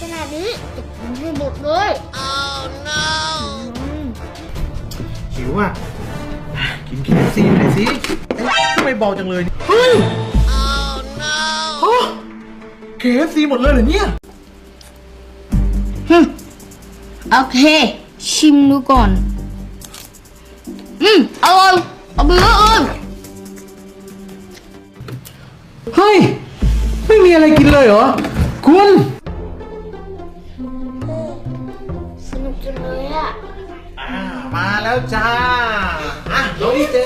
ขนาดนี้จะกินให้หมดเลยหิวอะ กินเคฟซีหน่อยสิเอ๊ะทำไมเบาจังเลยเฮ้ยเคฟซีหมดเลยเหรอเนี่ยโอเค ชิมดูก่อน อืมอร่อยเอาไปเลยเฮ้ย ไม่มีอะไรกินเลยเหรอ คุณ จังเลยอะอ่ามาแล้วจ้า อะน้องดีเจ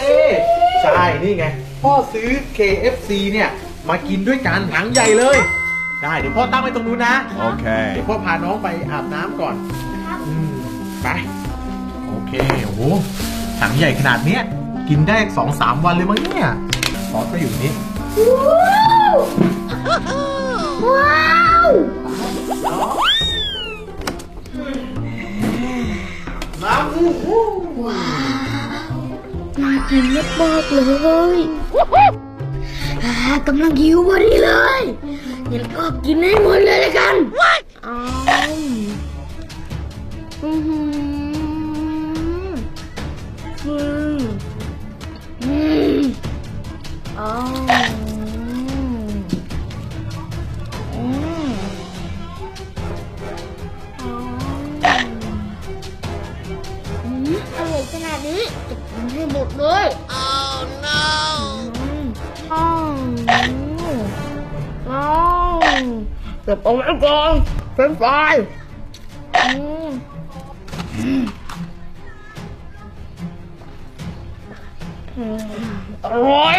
ใช่ นี่ไง พ่อซื้อ KFC เนี่ย มากินด้วยกันหนังใหญ่เลย ได้ เดี๋ยวพ่อตั้งไว้ตรงนู้นนะ โอเค เดี๋ยวพ่อพาน้องไปอาบน้ำก่อนอืมไป โอเค โอ้โหถังใหญ่ขนาดเนี้ย กินได้สองสามวันเลยมั้งเนี่ยซอสก็อยู่นี่ ว้าว น้ำอู้หูน่ากินมากๆเลยอ่ากำลังหิวพอดีเลยงั้นก็กินให้หมดเลยละกันอ้าวอือหืออื เลยโอ้ no อ้าวอ้าวเก็บเอาไว้ก่อนเป็นไฟอืมอร่อย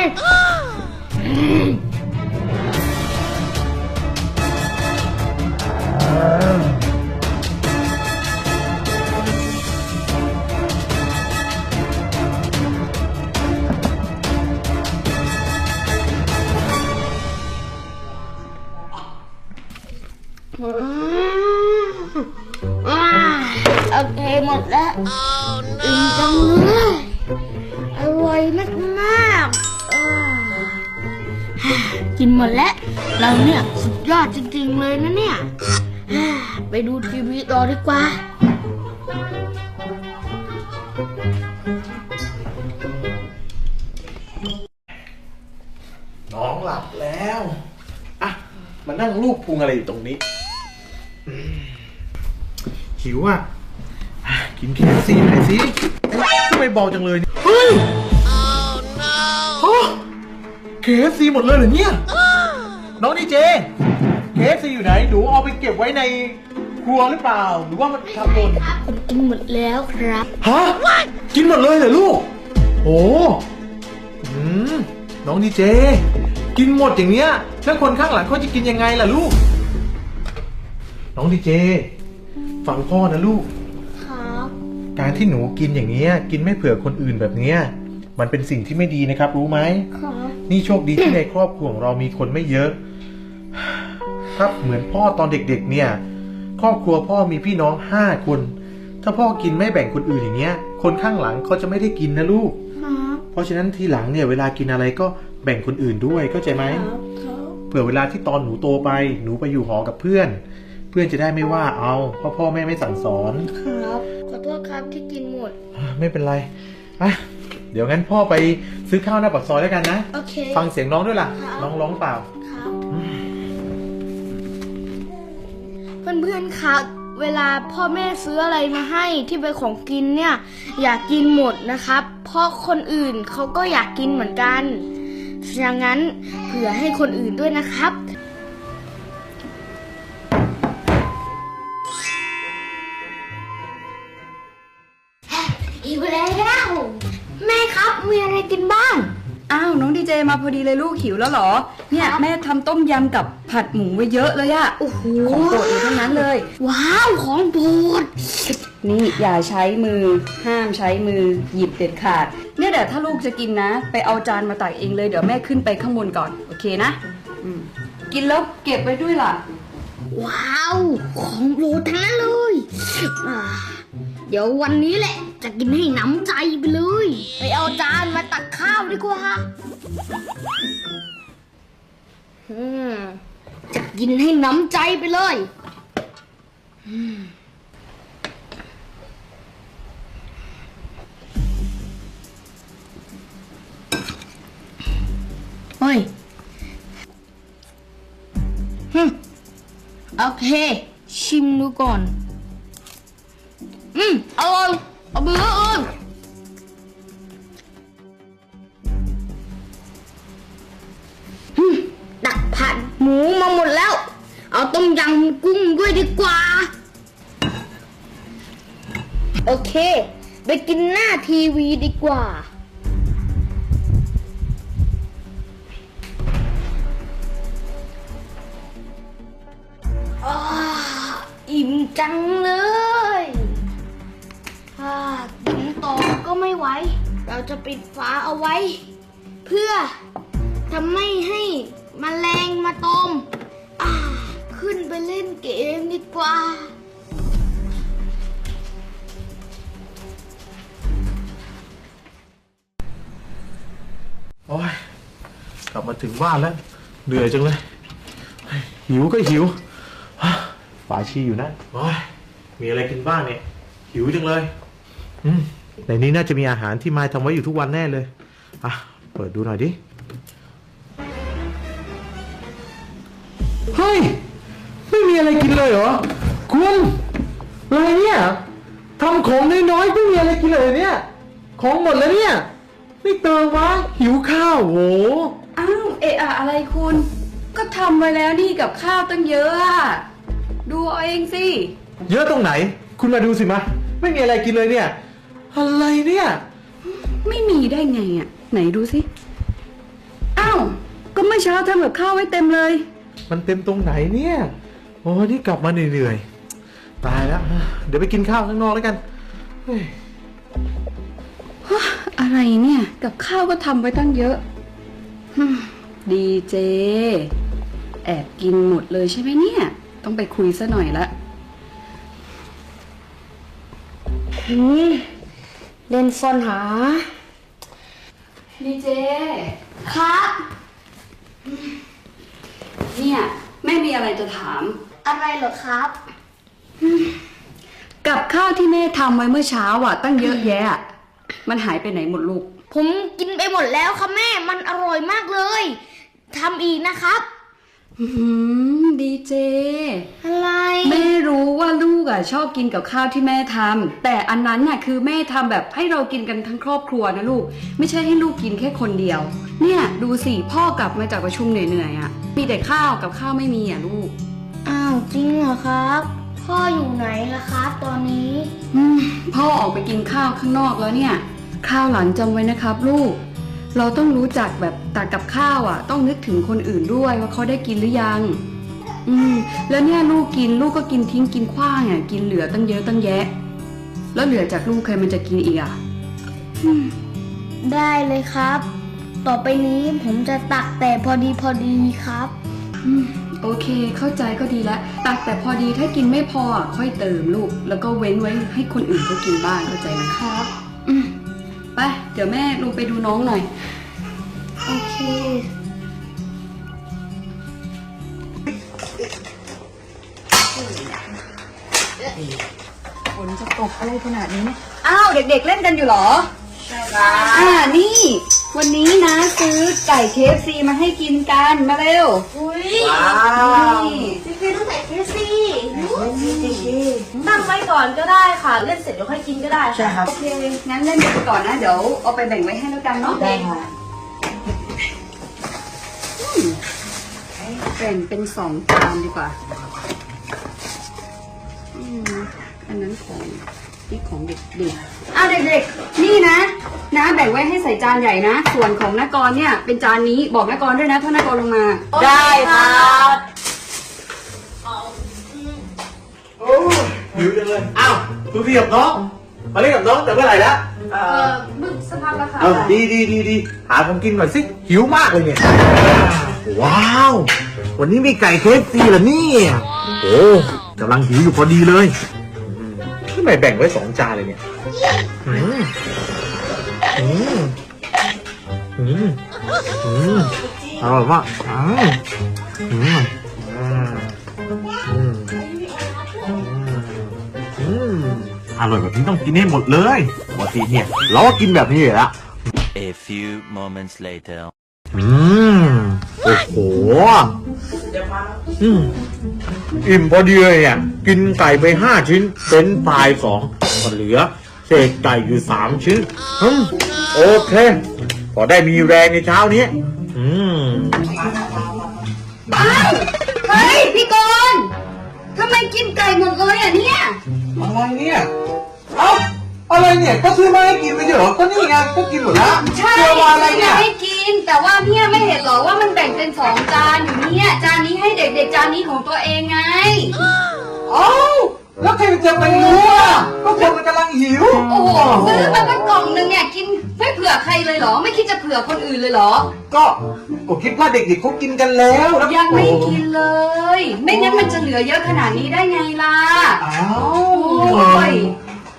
กินหมดแล้ว เราเนี่ยสุดยอดจริงๆเลยนะเนี่ยอ่าไปดูทีวีต่อดีกว่า น้องหลับแล้ว อะ มานั่งลูกพุงอะไรอยู่ตรงนี้อืมหิวอะอะ กินเคฟซีหน่อยสิเอ๊ะทำไมเบาจังเลยเนี่ยเฮ้ย เคฟซีหมดเลยเหรอเนี่ย น้องดีเจเคฟซีอยู่ไหน หนูเอาไปเก็บไว้ในครัวหรือเปล่า หรือว่ามันทำหล่นผมกินหมดแล้วครับ ฮะ กินหมดเลยเหรอลูก โอ้อืมน้องดีเจ กินหมดอย่างเนี้ย แล้วคนข้างหลังเขาจะกินยังไงล่ะลูก น้องดีเจ ฟังพ่อนะลูก ครับ การที่หนูกินอย่างเนี้ย กินไม่เผื่อคนอื่นแบบเนี้ย มันเป็นสิ่งที่ไม่ดีนะครับ รู้ไหมครับ นี่โชคดีที่ในครอบครัวของเรามีคนไม่เยอะถ้าเหมือนพ่อตอนเด็กๆ เนี่ย ครอบครัวพ่อมีพี่น้องห้าคน ถ้าพ่อกินไม่แบ่งคนอื่นอย่างเงี้ย คนข้างหลังเขาจะไม่ได้กินนะลูกครับเพราะฉะนั้นทีหลังเนี่ยเวลากินอะไรก็แบ่งคนอื่นด้วยเข้าใจไหมครับครับเผื่อเวลาที่ตอนหนูโตไป หนูไปอยู่หอกับเพื่อน เพื่อนจะได้ไม่ว่าเอาเพราะพ่อแม่ไม่สั่งสอน ครับ ขอโทษครับที่กินหมด ไม่เป็นไรอะ เดี๋ยวงั้นพ่อไปซื้อข้าวหน้าปากซอยแล้วกันนะ โอเค ฟังเสียงน้องด้วยล่ะครับน้องร้องเปล่า ครับ เพื่อนๆครับ เวลาพ่อแม่ซื้ออะไรมาให้ที่เป็นของกินเนี่ย อยากกินหมดนะครับ เพราะคนอื่นเขาก็อยากกินเหมือนกันดังนั้นเผื่อให้คนอื่นด้วยนะครับ หิวแล้วแม่ครับมีอะไรกินบ้าง อ้าวน้องดีเจมาพอดีเลยลูกหิวแล้วเหรอ เนี่ยครับแม่ทำต้มยำกับผัดหมูไว้เยอะเลยอะโอ้โหของโปรดอยู่ทั้งนั้นเลย ว้าวของโปรดนี่อย่าใช้มือ ห้ามใช้มือหยิบเด็ดขาด เนี่ยเดี๋ยวถ้าลูกจะกินนะ ไปเอาจานมาตักเองเลยเดี๋ยวแม่ขึ้นไปข้างบนก่อนโอเคนะอืมกินแล้วเก็บไว้ด้วยล่ะ ว้าว ของโปรดทั้งนั้นเลยอ่าเดี๋ยววันนี้แหละ จะกินให้หน้ำใจไปเลย ดีกว่าอืมจะกินให้หน้ำใจไปเลยเฮ้ยฮึมโอเค ชิมดูก่อน อืมอร่อยเอาไปเลย ฮึมตักผัดหมูมาหมดแล้ว เอาต้มยำกุ้งด้วยดีกว่า โอเค ไปกินหน้าทีวีดีกว่าอาอิ่มจังเลยถ้ากินต่อก็ไม่ไหว เราจะปิดฝาเอาไว้ เพื่อ ทำไม่ให้มแมลงมาตอมอ่าขึ้นไปเล่นเกมดีกว่า โอ้ย กลับมาถึงบ้านแล้ว เหนื่อยจังเลยเฮ้ยหิวก็หิวฮะฝาชีอยู่นั่นโอ้ย มีอะไรกินบ้างเนี่ย หิวจังเลย อืมในนี้น่าจะมีอาหารที่มายทำไว้อยู่ทุกวันแน่เลย อะ เปิดดูหน่อยดิ เฮ้ย ไม่มีอะไรกินเลยเหรอ คุณอะไรเนี่ยทำของน้อยๆไม่มีอะไรกินเลยเนี่ย ของหมดแล้วเนี่ยไม่เติมวะหิวข้าวโห อ้าวเอะอะอะไรคุณ ก็ทำไว้แล้วนี่กับข้าวตั้งเยอะอะดูเอาเองสิ เยอะตรงไหน คุณมาดูสิมา ไม่มีอะไรกินเลยเนี่ย อะไรเนี่ย ไม่มีได้ไงอะไหนดูสิ อ้าว ก็เมื่อเช้าทำกับข้าวไว้เต็มเลย มันเต็มตรงไหนเนี่ย โอ้นี่กลับมาเหนื่อยๆ ตายแล้ว เดี๋ยวไปกินข้าวข้างนอกแล้วกันเฮ้ยอะไรเนี่ย กับข้าวก็ทำไว้ตั้งเยอะฮึ่มดีเจ แอบกินหมดเลยใช่ไหมเนี่ย ต้องไปคุยซะหน่อยละอืมเล่นซ่อนหาดีเจ ครับ เนี่ย แม่มีอะไรจะถาม อะไรเหรอครับ กับข้าวที่แม่ทำไว้เมื่อเช้าอะ ตั้งเยอะแยะ มันหายไปไหนหมดลูก ผมกินไปหมดแล้วครับแม่ มันอร่อยมากเลยทำอีกนะครับ อืม ดีเจ อะไร แม่รู้ว่าลูกอะชอบกินกับข้าวที่แม่ทำแต่อันนั้นน่ะคือแม่ทำแบบให้เรากินกันทั้งครอบครัวนะลูก ไม่ใช่ให้ลูกกินแค่คนเดียว เนี่ยดูสิพ่อกลับมาจากประชุมเหนื่อยๆอะมีแต่ข้าวกับข้าวไม่มีอะลูก อ้าวจริงเหรอครับ พ่ออยู่ไหนล่ะครับตอนนี้ อืมพ่อออกไปกินข้าวข้างนอกแล้วเนี่ย ข้าวหลังจำไว้นะครับลูก เราต้องรู้จักแบบตักกับข้าวอะ ต้องนึกถึงคนอื่นด้วยว่าเขาได้กินหรือยัง อืม แล้วเนี่ยลูกกินลูกก็กินทิ้งกินขว้างอะกินเหลือตั้งเยอะตั้งแยะ แล้วเหลือจากลูกใครมันจะกินอีกอะได้เลยครับ ต่อไปนี้ผมจะตักแต่พอดีพอดีครับ อืมโอเคเข้าใจก็ดีแล้วตักแต่พอดีถ้ากินไม่พออะค่อยเติมลูก แล้วก็เว้นไว้ให้คนอื่นเขากินบ้างเข้าใจไหมครับ อืมไปเดี๋ยวแม่ลงไปดูน้องหน่อย โอเค ฝนจะตกอะไรขนาดนี้เนี่ยอ้าวเด็กๆเล่นกันอยู่เหรอ ใช่ค่ะอ่านี่ วันนี้นะซื้อไก่เคฟซีมาให้กินกันมาเร็วอุ้ยนี่จริงๆต้องใส่เคซี่ตั้งไว้ก่อนก็ได้ค่ะ เล่นเสร็จเดี๋ยวค่อยกินก็ได้ค่ะโอเคงั้นเล่นกันไปก่อนนะ เดี๋ยวเอาไปแบ่งไว้ให้แล้วกันเนาะได้ค่ะแบ่งเป็นสองจานดีกว่า อืม อันนั้นของนี่ของเด็กๆอ้าวเด็กๆ นี่นะ นะแบ่งไว้ให้ใส่จานใหญ่นะ ส่วนของนกรเนี่ย เป็นจานนี้บอกนกรด้วยนะ ถ้านกรลงมา ได้ครับโอ้หิวจังเลยอ้าวดูพี่กับน้องมาเล่นกับน้องแต่เมื่อไหร่แล้วเอ่อบึ้งสักพักแล้วค่ะเอาดีดีดีดีหาของกินหน่อยสิหิวมากเลยเนี่ยว้าว วันนี้มีไก่เคฟซีเหรอเนี่ยโอ้กำลังหิวอยู่พอดีเลยอืม ทำไมแบ่งไว้สองจานเลยเนี่ยอืมอืมอืมอืมอร่อยมากอืมอืมอืมอืมอืมอร่อยแบบนี้ต้องกินให้หมดเลยปกติเนี่ยเราก็กินแบบนี้อยู่ล้ว A few moments later. อืมโอ้โหอืม อิ่มพอดีเลยเนี่ยกินไก่ไปห้าชิ้น เป็นปลายสองก็เหลือ เศษไก่อยู่สามชิ้นอืมโอเค พอได้มีแรงในเช้านี้อืมอ้าวเฮ้ย พี่กรณ์ทำไมกินไก่หมดเลยอะเนี่ย อะไรเนี่ย เอ้า อะไรเนี่ยก็ซื้อมาให้กินไม่ใช่เหรอก็นี่ไงก็กินหมดแล้วใช่เจอว่าอะไรเนี่ยให้กิน แต่ว่าเนี่ยไม่เห็นเหรอว่ามันแบ่งเป็นสองจานอยู่เนี่ยจานนี้ให้เด็กๆจานนี้ของตัวเองไงเอ้าแล้วใครจะไปรู้อะก็คนมันกำลังหิว โอ้โหซื้อมาเป็นกล่องหนึงเนี่ยกินไม่เผื่อใครเลยเหรอ ไม่คิดจะเผื่อคนอื่นเลยเหรอ ก็ก็คิดว่าเด็กๆเขากินกันแล้วแล้วยังไม่กินเลย ไม่งั้นมันจะเหลือเยอะขนาดนี้ได้ไงล่ะอ้าว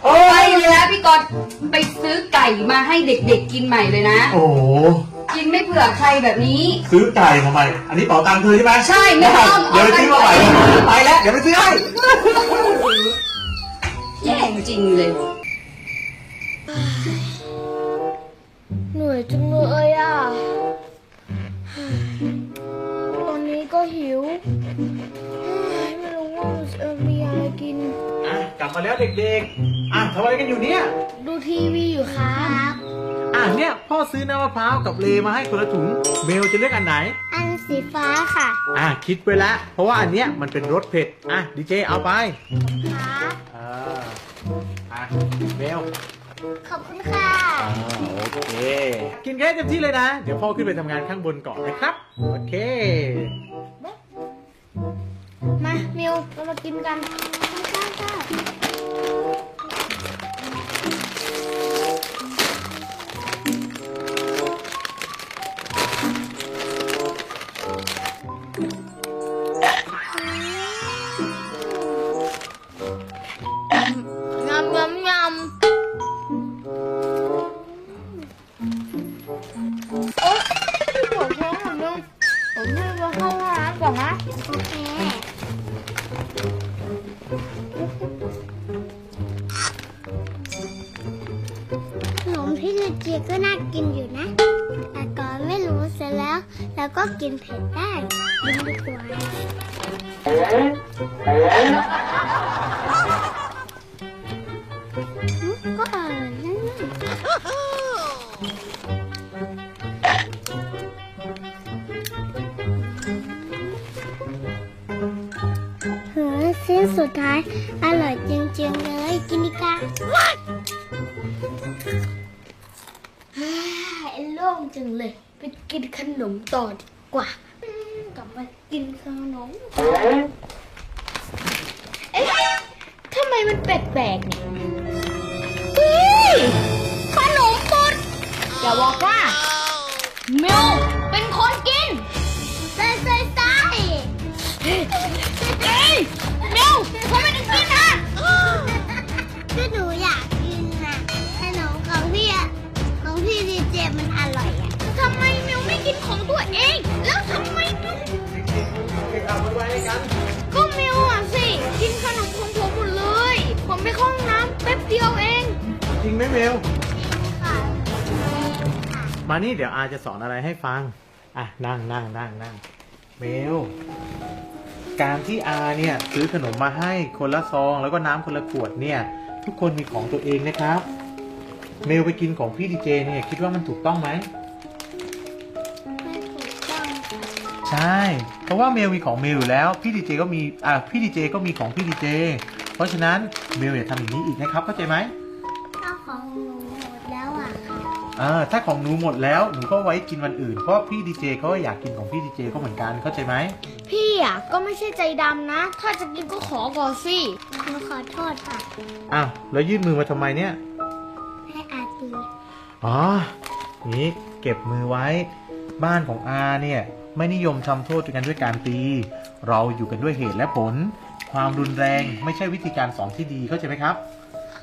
โอ้ยโอ้ไปยเลยนะพี่กรณ์ไปซื้อไก่มาให้เด็กๆกินใหม่เลยนะ โอ้โหกินไม่เผื่อใครแบบนี้ ซื้อไก่ทำไม อันนี้เป๋าตังค์เธอใช่ไหมใช่ไม่ต้องเดี๋ยวไปซื้อมาใหม่เอาไป ไปแล้ว เดี๋ยวไปซื้อให้แย่จริงเลย เหนื่อยจังเลยอะ ตอนนี้ก็หิว ลับมาแล้วเด็กๆ อะทำอะไรกันอยู่เนี่ย ดูทีวีอยู่ครับอะเนี่ยพ่อซื้อน้ำมะพร้าวกับเลมาให้คนละถุง เบลจะเลือกอันไหน อันสีฟ้าค่ะอะคิดไปแล้วเพราะว่าอันเนี้ยมันเป็นรสเผ็ด อะดีเจเอาไปครับอ่าอะเบลขอบคุณค่ะอ่าโอเค กินแค่เต็มที่เลยนะ เดี๋ยวพ่อขึ้นไปทำงานข้างบนก่อนนะครับ โอเค มามิวเรามากินกัน ข้ ก็กินเผ็ดได้กินดีกว่าก็อร่อยนั่นเฮ้ยสิ้นสุดท้าย อร่อยจริงๆเลยกินดีกว่าโล่งจังเลย ไปกินขนมต่อดีกว่า อย่าบอกว่ามิวเป็นคนกินใส่ใส่ใส่เอ้ยมิวทำไมถึงกินนะก็หนูอยากกินนะขนมของพี่อะของพี่ดีเจมันอร่อยอะทำไมมิวไม่กินของตัวเอง แล้วทำไมมิวก็มิวอะสิ กินขนมของผมหมดเลย ผมไปเข้าห้องน้ำแป๊บเดียวเอง จริงไหมเบลค่ะ มานี่เดี๋ยวอาจะสอนอะไรให้ฟัง อะนั่งนั่งนั่งนั่งเบลการที่อาเนี่ยซื้อขนมมาให้คนละซอง แล้วก็น้ำคนละขวดเนี่ย ทุกคนมีของตัวเองนะครับ เมลไปกินของพี่ดีเจเนี่ยคิดว่ามันถูกต้องไหมไม่ถูกต้องค่ะใช่ เพราะว่าเมลมีของเมลอยู่แล้ว พี่ดีเจก็มี อ่า พี่ดีเจก็มีของพี่ดีเจ เพราะฉะนั้นเมลอย่าทำอย่างนี้อีกนะครับ เข้าใจไหมข้าวของหนู อ่าถ้าของหนูหมดแล้วหนูก็ไว้กินวันอื่นเพราะพี่ดีเจเขาก็อยากกินของพี่ดีเจก็เหมือนกันเข้าใจไหมพี่อะก็ไม่ใช่ใจดำนะ ถ้าจะกินก็ขอก่อนสิหนูขอโทษค่ะ อ้าวแล้วยื่นมือมาทำไมเนี่ยให้อาตีอ๋อนี่เก็บมือไว้ บ้านของอาเนี่ยไม่นิยมทำโทษกันด้วยการตี เราอยู่กันด้วยเหตุและผล ความรุนแรงไม่ใช่วิธีการสอนที่ดีเข้าใจไหมครับ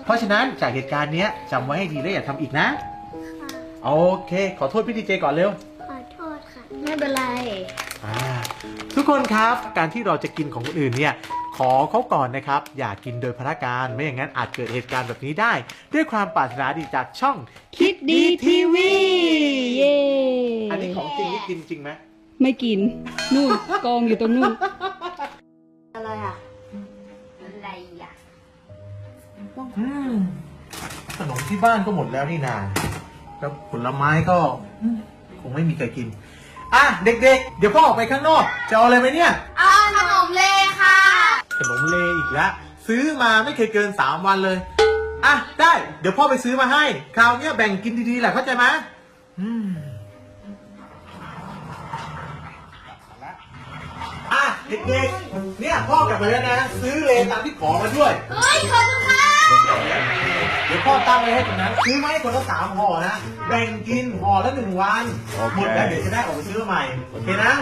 เพราะฉะนั้นจากเหตุการณ์เนี้ยจำไว้ให้ดีและอย่าทำอีกนะค่ะ โอเค ขอโทษพี่ดีเจก่อนเร็ว ขอโทษค่ะ ไม่เป็นไร อ่าทุกคนครับการที่เราจะกินของคนอื่นเนี่ยขอเขาก่อนนะครับ อย่ากินโดยพระการไม่อย่างนั้นอาจเกิดเหตุการณ์แบบนี้ได้ ด้วยความปรารถนาดีจากช่อง คิดดีทีวีเย้อันนี้ของจริงนี่กินจริงไหมไม่กิน นู่น กองอยู่ตรงนู่น อะไรอะ อะไรอะอืมขนมที่บ้านก็หมดแล้วนี่นา แล้วผลไม้ก็อืมคงไม่มีใครกิน อะเด็กๆ เดี๋ยวพ่อออกไปข้างนอก จะเอาอะไรไหมเนี่ย เอาขนมเลค่ะ ขนมเลอีกแล้วซื้อมาไม่เคยเกินสามวันเลย อะได้ เดี๋ยวพ่อไปซื้อมาให้ คราวเนี้ยแบ่งกินดีๆแหละเข้าใจไหมอืมอะเด็กๆ เนี่ยพ่อกลับมาแล้วนะ ซื้อเลตามที่ขอมาด้วย เฮ้ย ขอบคุณค่ะเดี๋ยวพ่อ ตั้งไว้ให้ตรงนั้นซื้อมาให้คนละสามห่อนะ แบ่งกินห่อละหนึ่งวันหมดแล้วเดี๋ยวจะได้ออกไปซื้อมาใหม่โอเคนะ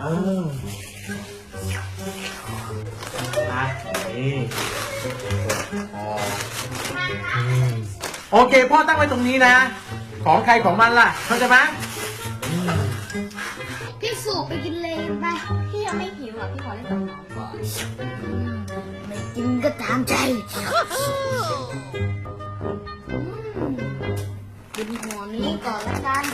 เอออะนี่ห่ออืมโอเคพ่อตั้งไว้ตรงนี้นะ ของใครของมันล่ะเข้าใจไหมอืมพี่สูบไปกินเลนไป พี่ยังไม่หิวอะ พี่ขอเล่นกับน้องก่อนอืมไม่กินก็ตามใจอืม กินหัวนี้ก่อนละกัน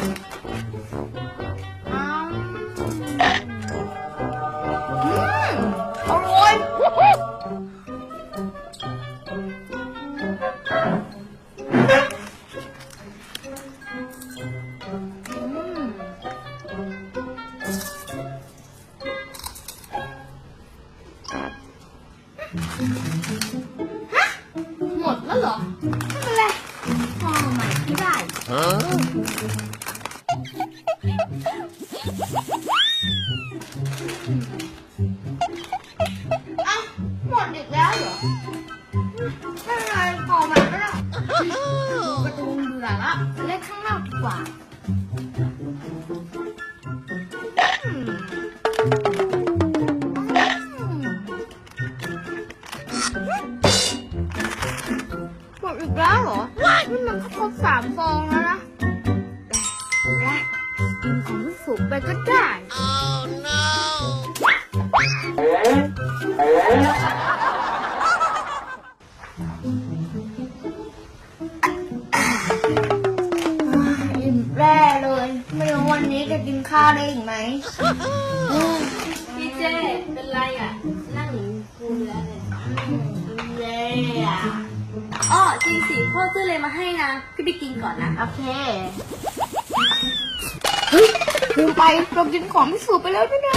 ดอีกแล้วเหรอไม่เป็นไวันนี้จะกินข้าวได้อีกไหม พี่เจเป็นไรอะ นั่งหนูกูเรือเลยเย่อะอ๋อจริงสิพ่อซื้อเลยมาให้นะพี่ไปกินก่อนนะ โอเคเฮ้ยลืมไปเรากินของพี่สูไปแล้วด้วยนะ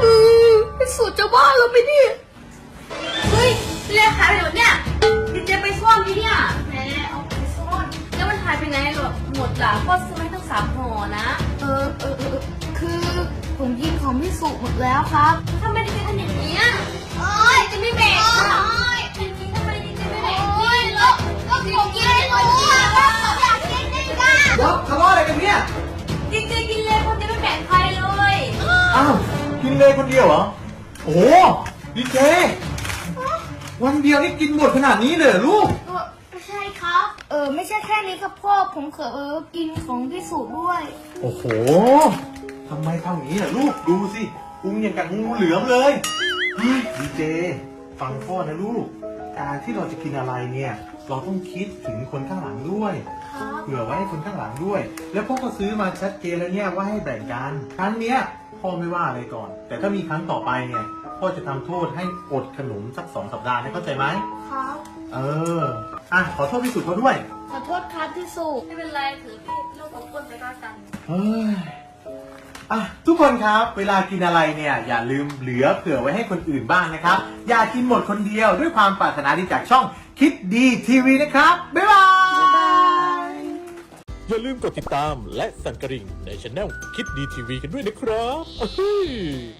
เออพี่สูจะบ้าเราไหมเนี่ยเฮ้ยเรียกหายไปไหนวะเนี่ยพี่เจไปซ่อนดิเนี่ยแม่เอาไปซ่อนแล้วมันหายไปไหนหรอหมดจ้ะพ่อซื้อมาให้ทั้งสามห่อนะเออเออเออคือผมกินของพี่สุหมดแล้วครับทำไมถึงเป็นอย่างนี้ยโอ้ยจะไม่แบ่งเหรอเป็นนี้ทำไมดิเจไม่แบ่งโอ้ยแล้วก็ผมกินให้หมดแล้วก็ผมอยากกินนี่กันเดี๋ยวทะเลาะอะไรกันเนี่ยดิเจกินเลยพ่อจะไม่แบ่งใครเลยอ้าวกินเลยคนเดียวเหรอโอ้โหดีเจวันเดียวนี่กินหมดขนาดนี้เลยเหรอลูกเออไม่ใช่ครับ เออไม่ใช่แค่นี้ครับพ่อผมเขอเออกินของพี่สุด้วย โอ้โหทำไมทำอย่างนี้ล่ะลูกดูสิพุงอย่างกับงูเหลือมเลยเฮ้ยดีเจ ฟังพ่อนะลูก การที่เราจะกินอะไรเนี่ย เราต้องคิดถึงคนข้างหลังด้วยครับเผื่อไว้ให้คนข้างหลังด้วย แล้วพ่อก็ซื้อมาชัดเจนแล้วเนี่ยว่าให้แบ่งกันครั้งเนี้ยพ่อไม่ว่าอะไรก่อน แต่ถ้ามีครั้งต่อไปเนี่ยพ่อจะทำโทษให้อดขนมสักสองสัปดาห์นะเข้าใจไหมครับเอออะขอโทษพี่สุดเขาด้วย ขอโทษครับพี่สุไม่เป็นไรถือพี่ลูกของคนไปก็แล้วกันเฮ้ยอะทุกคนครับเวลากินอะไรเนี่ยอย่าลืมเหลือเผื่อไว้ให้คนอื่นบ้างนะครับ อย่ากินหมดคนเดียวด้วยความปรารถนาดีจากช่องคิดดีทีวีนะครับ บ๊ายบาย อย่าลืมกดติดตามและสั่นกระดิ่งในช anel คิดดีทีวีกันด้วยนะครับอ้าวเฮ้ย